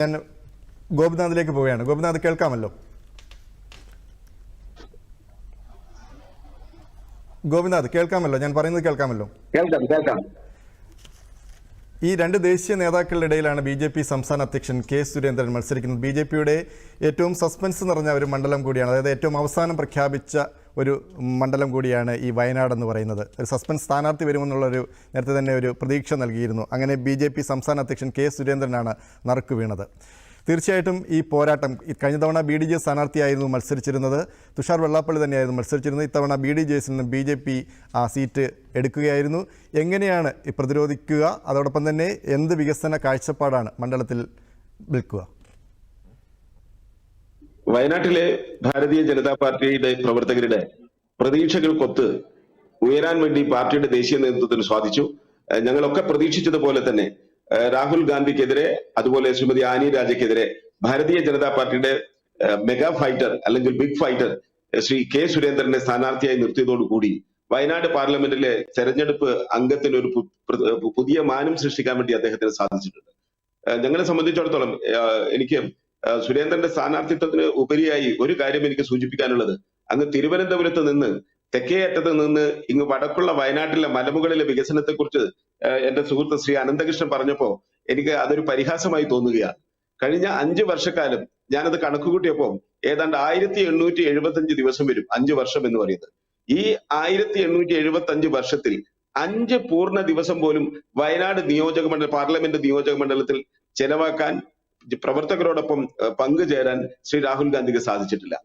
ഞാൻ ഗോപിനാഥിലേക്ക് പോവുകയാണ്. ഗോപിനാഥ് കേൾക്കാമല്ലോ? ഗോപിനാഥ് കേൾക്കാമല്ലോ? ഞാൻ പറയുന്നത് കേൾക്കാമല്ലോ? കേൾക്കാം കേൾക്കാം. ഈ രണ്ട് ദേശീയ നേതാക്കളുടെ ഇടയിലാണ് ബി ജെ പി സംസ്ഥാന അധ്യക്ഷൻ കെ സുരേന്ദ്രൻ മത്സരിക്കുന്നത്. ബി ജെ പിയുടെ ഏറ്റവും സസ്പെൻസ് നിറഞ്ഞ ഒരു മണ്ഡലം കൂടിയാണ്. അതായത് ഏറ്റവും അവസാനം പ്രഖ്യാപിച്ച ഒരു മണ്ഡലം കൂടിയാണ് ഈ വയനാട് എന്ന് പറയുന്നത്. ഒരു സസ്പെൻസ് സ്ഥാനാർത്ഥി വരുമെന്നുള്ളൊരു നേരത്തെ തന്നെ ഒരു പ്രതീക്ഷ നൽകിയിരുന്നു. അങ്ങനെ ബി ജെ പി സംസ്ഥാന അധ്യക്ഷൻ കെ സുരേന്ദ്രനാണ് നറുക്ക് വീണത്. തീർച്ചയായിട്ടും ഈ പോരാട്ടം കഴിഞ്ഞ തവണ ബി ഡി ജെ സ്ഥാനാർത്ഥിയായിരുന്നു മത്സരിച്ചിരുന്നത്. തുഷാർ വെള്ളാപ്പള്ളി തന്നെയായിരുന്നു മത്സരിച്ചിരുന്നത്. ഇത്തവണ ബി ഡി ജെ എസിൽ നിന്നും ബി ജെ പി ആ സീറ്റ് എടുക്കുകയായിരുന്നു. എങ്ങനെയാണ് പ്രതിരോധിക്കുക? അതോടൊപ്പം തന്നെ എന്ത് വികസന കാഴ്ചപ്പാടാണ് മണ്ഡലത്തിൽ വിൽക്കുക വയനാട്ടിലെ ഭാരതീയ ജനതാ പാർട്ടിയുടെ പ്രവർത്തകരുടെ പ്രതീക്ഷകൾക്കൊത്ത് ഉയരാൻ വേണ്ടി പാർട്ടിയുടെ ദേശീയ നേതൃത്വത്തിന് സാധിച്ചു ഞങ്ങളൊക്കെ പ്രതീക്ഷിച്ചതുപോലെ തന്നെ രാഹുൽ ഗാന്ധിക്കെതിരെ അതുപോലെ ശ്രീമതി ആനി രാജയ്ക്കെതിരെ ഭാരതീയ ജനതാ പാർട്ടിയുടെ മെഗാ ഫൈറ്റർ അല്ലെങ്കിൽ ബിഗ് ഫൈറ്റർ ശ്രീ കെ സുരേന്ദ്രനെ സ്ഥാനാർത്ഥിയായി നിർത്തിയതോടുകൂടി വയനാട് പാർലമെന്റിലെ തെരഞ്ഞെടുപ്പ് അംഗത്തിന് ഒരു പുതിയ മാനം സൃഷ്ടിക്കാൻ വേണ്ടി അദ്ദേഹത്തിന് സാധിച്ചിട്ടുണ്ട്. ഞങ്ങളെ സംബന്ധിച്ചിടത്തോളം എനിക്ക് സുരേന്ദ്രന്റെ സ്ഥാനാർത്ഥിത്വത്തിന് ഉപരിയായി ഒരു കാര്യം എനിക്ക് സൂചിപ്പിക്കാനുള്ളത്. അങ്ങ് തിരുവനന്തപുരത്ത് നിന്ന് തെക്കേ അറ്റത്ത് നിന്ന് ഇങ്ങ് വടക്കുള്ള വയനാട്ടിലെ മലമുകളിലെ വികസനത്തെ കുറിച്ച് എന്റെ സുഹൃത്ത് ശ്രീ അനന്തകൃഷ്ണൻ പറഞ്ഞപ്പോ എനിക്ക് അതൊരു പരിഹാസമായി തോന്നുകയാണ്. കഴിഞ്ഞ അഞ്ച് വർഷക്കാലം ഞാനത് കണക്കുകൂട്ടിയപ്പോ ഏതാണ്ട് ആയിരത്തി എണ്ണൂറ്റി എഴുപത്തി അഞ്ച് ദിവസം വരും അഞ്ച് വർഷം എന്ന് പറയുന്നത്. ഈ ആയിരത്തി എണ്ണൂറ്റി എഴുപത്തി അഞ്ച് വർഷത്തിൽ അഞ്ച് പൂർണ ദിവസം പോലും വയനാട് നിയോജക മണ്ഡലം പാർലമെന്റ് നിയോജക മണ്ഡലത്തിൽ ചെലവാക്കാൻ പ്രവർത്തകരോടൊപ്പം പങ്കുചേരാൻ ശ്രീ രാഹുൽ ഗാന്ധിക്ക് സാധിച്ചിട്ടില്ല.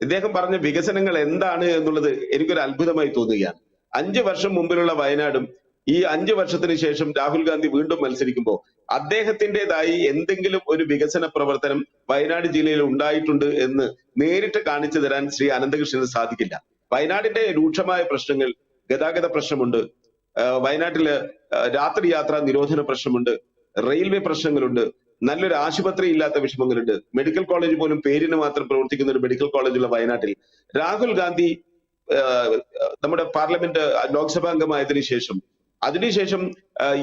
ഇദ്ദേഹം പറഞ്ഞ വികസനങ്ങൾ എന്താണ് എന്നുള്ളത് എനിക്കൊരു അത്ഭുതമായി തോന്നുകയാണ്. അഞ്ചു വർഷം മുമ്പിലുള്ള വയനാടും ഈ അഞ്ചു വർഷത്തിന് ശേഷം രാഹുൽ ഗാന്ധി വീണ്ടും മത്സരിക്കുമ്പോൾ അദ്ദേഹത്തിന്റെതായി എന്തെങ്കിലും ഒരു വികസന പ്രവർത്തനം വയനാട് ജില്ലയിൽ ഉണ്ടായിട്ടുണ്ട് എന്ന് നേരിട്ട് കാണിച്ചു തരാൻ ശ്രീ അനന്തകൃഷ്ണന് സാധിക്കില്ല. വയനാടിന്റെ രൂക്ഷമായ പ്രശ്നങ്ങൾ ഗതാഗത പ്രശ്നമുണ്ട് വയനാട്ടിൽ രാത്രി യാത്രാ നിരോധന പ്രശ്നമുണ്ട് റെയിൽവേ പ്രശ്നങ്ങളുണ്ട് നല്ലൊരു ആശുപത്രി ഇല്ലാത്ത വിഷമങ്ങളുണ്ട്. മെഡിക്കൽ കോളേജ് പോലും പേരിന് മാത്രം പ്രവർത്തിക്കുന്ന ഒരു മെഡിക്കൽ കോളേജുള്ള വയനാട്ടിൽ. രാഹുൽ ഗാന്ധി നമ്മുടെ പാർലമെന്റ് ലോക്സഭാ അംഗമായതിനു ശേഷം അതിനുശേഷം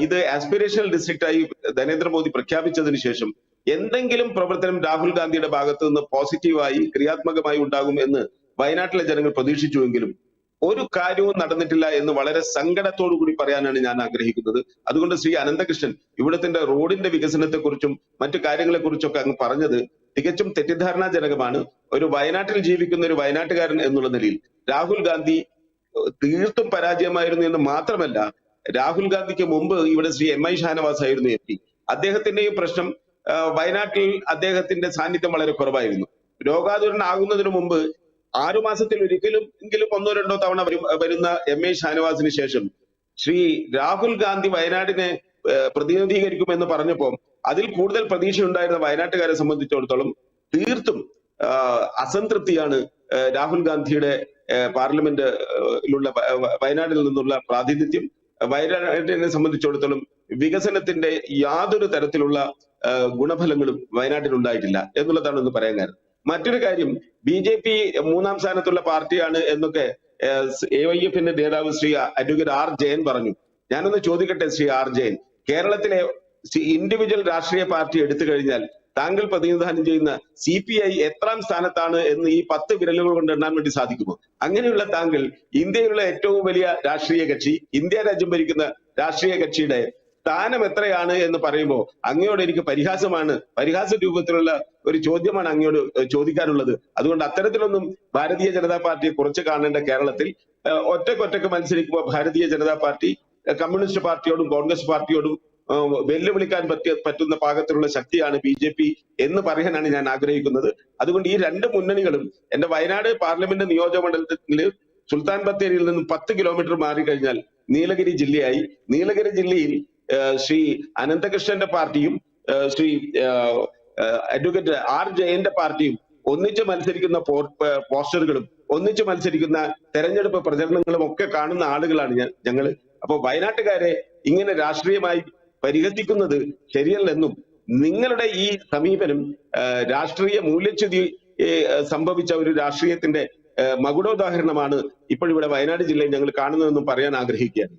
ഇത് ആസ്പിറേഷണൽ ഡിസ്ട്രിക്ട് ആയി നരേന്ദ്രമോദി പ്രഖ്യാപിച്ചതിന് ശേഷം എന്തെങ്കിലും പ്രവർത്തനം രാഹുൽ ഗാന്ധിയുടെ ഭാഗത്ത് നിന്ന് പോസിറ്റീവായി ക്രിയാത്മകമായി ഉണ്ടാകും എന്ന് വയനാട്ടിലെ ജനങ്ങൾ പ്രതീക്ഷിച്ചുവെങ്കിലും ഒരു കാര്യവും നടന്നിട്ടില്ല എന്ന് വളരെ സങ്കടത്തോടു കൂടി പറയാനാണ് ഞാൻ ആഗ്രഹിക്കുന്നത്. അതുകൊണ്ട് ശ്രീ അനന്തകൃഷ്ണൻ ഇവിടത്തിന്റെ റോഡിന്റെ വികസനത്തെക്കുറിച്ചും മറ്റു കാര്യങ്ങളെക്കുറിച്ചൊക്കെ അങ്ങ് പറഞ്ഞത് തികച്ചും തെറ്റിദ്ധാരണാജനകമാണ്. ഒരു വയനാട്ടിൽ ജീവിക്കുന്ന ഒരു വയനാട്ടുകാരൻ എന്നുള്ള നിലയിൽ രാഹുൽ ഗാന്ധി തീർത്തും പരാജയമായിരുന്നു എന്ന് മാത്രമല്ല രാഹുൽ ഗാന്ധിക്ക് മുമ്പ് ഇവിടെ ശ്രീ എം ഐ ഷാനവാസ് ആയിരുന്നു എം പി. അദ്ദേഹത്തിന്റെയും പ്രശ്നം വയനാട്ടിൽ അദ്ദേഹത്തിന്റെ സാന്നിധ്യം വളരെ കുറവായിരുന്നു. രോഗാതുരനാകുന്നതിന് മുമ്പ് ആറു മാസത്തിൽ ഒരിക്കലും എങ്കിലും ഒന്നോ രണ്ടോ തവണ വരും വരുന്ന എം എ ഷാനവാസിന് ശേഷം ശ്രീ രാഹുൽ ഗാന്ധി വയനാടിനെ പ്രതിനിധീകരിക്കും പ്രതിനിധീകരിക്കുമെന്ന് പറഞ്ഞപ്പോൾ അതിൽ കൂടുതൽ പ്രതീക്ഷ ഉണ്ടായിരുന്ന വയനാട്ടുകാരെ സംബന്ധിച്ചിടത്തോളം തീർത്തും അസംതൃപ്തിയാണ് രാഹുൽ ഗാന്ധിയുടെ പാർലമെന്റിലുള്ള വയനാട്ടിൽ നിന്നുള്ള പ്രാതിനിധ്യം. വയനാടിനെ സംബന്ധിച്ചിടത്തോളം വികസനത്തിന്റെ യാതൊരു തരത്തിലുള്ള ഗുണഫലങ്ങളും വയനാട്ടിൽ ഉണ്ടായിട്ടില്ല എന്നുള്ളതാണ് ഒന്ന് പറയാൻ കാരണം. മറ്റൊരു കാര്യം ബി ജെ പി മൂന്നാം സ്ഥാനത്തുള്ള പാർട്ടിയാണ് എന്നൊക്കെ എ വൈ എഫിന്റെ നേതാവ് ശ്രീ അഡ്വക്കേറ്റ് ആർ ജയൻ പറഞ്ഞു. ഞാനൊന്ന് ചോദിക്കട്ടെ ശ്രീ ആർ ജയൻ? കേരളത്തിലെ ഇൻഡിവിജ്വൽ രാഷ്ട്രീയ പാർട്ടി എടുത്തു കഴിഞ്ഞാൽ താങ്കൾ പ്രതിനിധാനം ചെയ്യുന്ന സി പി ഐ എത്രാം സ്ഥാനത്താണ് എന്ന് ഈ പത്ത് വിരലുകൾ കൊണ്ട് എണ്ണാൻ വേണ്ടി സാധിക്കുമോ? അങ്ങനെയുള്ള താങ്കൾ ഇന്ത്യയിലുള്ള ഏറ്റവും വലിയ രാഷ്ട്രീയ കക്ഷി ഇന്ത്യ രാജ്യം ഭരിക്കുന്ന രാഷ്ട്രീയ കക്ഷിയുടെ സ്ഥാനം എത്രയാണ് എന്ന് പറയുമ്പോൾ അങ്ങയോട് എനിക്ക് പരിഹാസമാണ്. പരിഹാസ രൂപത്തിലുള്ള ഒരു ചോദ്യമാണ് അങ്ങയോട് ചോദിക്കാനുള്ളത്. അതുകൊണ്ട് അത്തരത്തിലൊന്നും ഭാരതീയ ജനതാ പാർട്ടിയെ കുറച്ച് കാണേണ്ട കേരളത്തിൽ ഒറ്റക്കൊറ്റക്ക് മത്സരിക്കുമ്പോൾ ഭാരതീയ ജനതാ പാർട്ടി കമ്മ്യൂണിസ്റ്റ് പാർട്ടിയോടും കോൺഗ്രസ് പാർട്ടിയോടും വെല്ലുവിളിക്കാൻ പറ്റിയ പറ്റുന്ന പാകത്തിലുള്ള ശക്തിയാണ് ബി ജെ പി എന്ന് പറയാനാണ് ഞാൻ ആഗ്രഹിക്കുന്നത്. അതുകൊണ്ട് ഈ രണ്ട് മുന്നണികളും എന്റെ വയനാട് പാർലമെന്റ് നിയോജക മണ്ഡലത്തിൽ സുൽത്താൻ ബത്തേരിയിൽ നിന്നും പത്ത് കിലോമീറ്റർ മാറി കഴിഞ്ഞാൽ നീലഗിരി ജില്ലയായി. നീലഗിരി ജില്ലയിൽ ശ്രീ അനന്തകൃഷ്ണന്റെ പാർട്ടിയും ശ്രീ അഡ്വക്കേറ്റ് ആർ ജയന്റെ പാർട്ടിയും ഒന്നിച്ച് മത്സരിക്കുന്ന പോസ്റ്ററുകളും ഒന്നിച്ച് മത്സരിക്കുന്ന തെരഞ്ഞെടുപ്പ് പ്രചരണങ്ങളും ഒക്കെ കാണുന്ന ആളുകളാണ് ഞാൻ ഞങ്ങൾ. അപ്പൊ വയനാട്ടുകാരെ ഇങ്ങനെ രാഷ്ട്രീയമായി പരിഹസിക്കുന്നത് ശരിയല്ലെന്നും നിങ്ങളുടെ ഈ സമീപനം രാഷ്ട്രീയ മൂല്യച്യുതി സംഭവിച്ച ഒരു രാഷ്ട്രീയത്തിന്റെ മകുടോദാഹരണമാണ് ഇപ്പോഴിവിടെ വയനാട് ജില്ലയിൽ ഞങ്ങൾ കാണുന്നതെന്നും പറയാൻ ആഗ്രഹിക്കുകയാണ്.